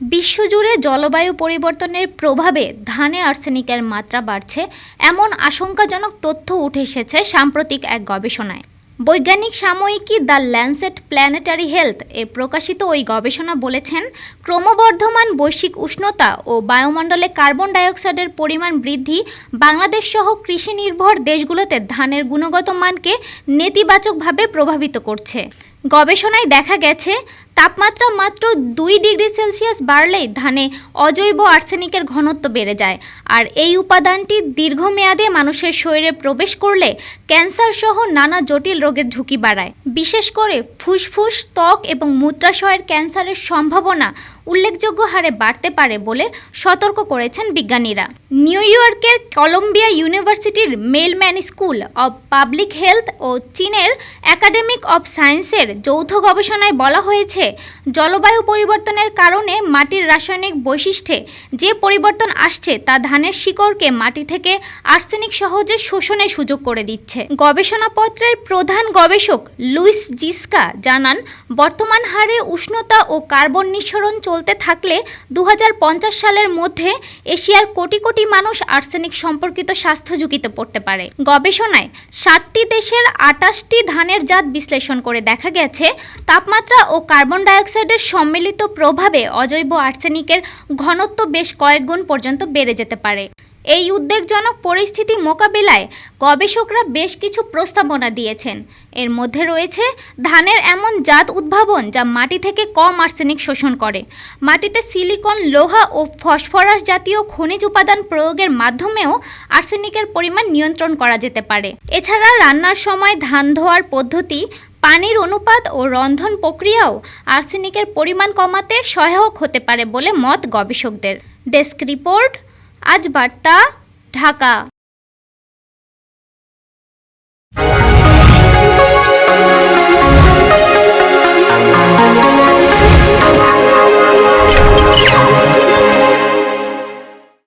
বিশ্বজুড়ে জলবায়ু পরিবর্তনের প্রভাবে ধানে আর্সেনিকের মাত্রা বাড়ছে, এমন আশঙ্কাজনক তথ্য উঠে এসেছে সাম্প্রতিক এক গবেষণায়। বৈজ্ঞানিক সাময়িকী দ্য ল্যান্সেট প্ল্যানেটারি হেলথ এ প্রকাশিত ওই গবেষণা বলেছেন, ক্রমবর্ধমান বৈশ্বিক উষ্ণতা ও বায়ুমণ্ডলে কার্বন ডাইঅক্সাইডের পরিমাণ বৃদ্ধি বাংলাদেশ সহ কৃষি নির্ভর দেশগুলোতে ধানের গুণগত মানকে নেতিবাচকভাবে প্রভাবিত করছে। গবেষণায় দেখা গেছে, তাপমাত্রা মাত্র দুই ডিগ্রি সেলসিয়াস বাড়লেই ধানে অজৈব আর্সেনিকের ঘনত্ব বেড়ে যায়। আর এই উপাদানটি দীর্ঘমেয়াদে মানুষের শরীরে প্রবেশ করলে ক্যান্সার সহ নানা জটিল রোগের ঝুঁকি বাড়ায়। বিশেষ করে ফুসফুস, ত্বক এবং মূত্রাশয়ের ক্যান্সারের সম্ভাবনা উল্লেখযোগ্য হারে বাড়তে পারে বলে সতর্ক করেছেন বিজ্ঞানীরা। নিউ ইয়র্কের কলম্বিয়া ইউনিভার্সিটির Mailman school of public health ও চীনের একাডেমিক অব সায়েন্সের যৌথ গবেষণায় বলা হয়েছে, জলবায়ু পরিবর্তনের কারণে মাটির রাসায়নিক বৈশিষ্ট্যে যে পরিবর্তন আসছে তা ধানের শিকড়কে মাটি থেকে আর্সেনিক সহজে শোষণের সুযোগ করে দিচ্ছে। গবেষণাপত্রের প্রধান গবেষক লুইস জিস্কা জানান, বর্তমান হারে উষ্ণতা ও কার্বন নিঃসরণ চলতে থাকলে দু হাজার পঞ্চাশ সালের মধ্যে এশিয়ার কোটি কোটি মানুষ আর্সেনিক সম্পর্কিত স্বাস্থ্য ঝুঁকিতে পড়তে পারে। গবেষণায় ষাটটি দেশের আটাশটি ধানের জাত বিশ্লেষণ করে দেখা গেছে। তাপমাত্রা ও কার্বন ডাইঅক্সাইডের সম্মিলিত প্রভাবে অজৈব আর্সেনিকের ঘনত্ব বেশ কয়েক গুণ পর্যন্ত বেড়ে যেতে পারে। এই উদ্বেগজনক পরিস্থিতি মোকাবিলায় গবেষকরা বেশ কিছু প্রস্তাবনা দিয়েছেন। এর মধ্যে রয়েছে, ধানের এমন জাত উদ্ভাবন যা মাটি থেকে কম আর্সেনিক শোষণ করে। মাটিতে সিলিকন, লোহা ও ফসফরাস জাতীয় খনিজ উপাদান প্রয়োগের মাধ্যমেও আর্সেনিকের পরিমাণ নিয়ন্ত্রণ করা যেতে পারে। এছাড়া রান্নার সময় ধান ধোয়ার পদ্ধতি পানির অনুপাত ও রন্ধন প্রক্রিয়াও আর্সেনিকের পরিমাণ কমাতে সহায়ক হতে পারে বলে মত গবেষকদের। ডেস্ক রিপোর্ট, আজ বার্তা, ঢাকা।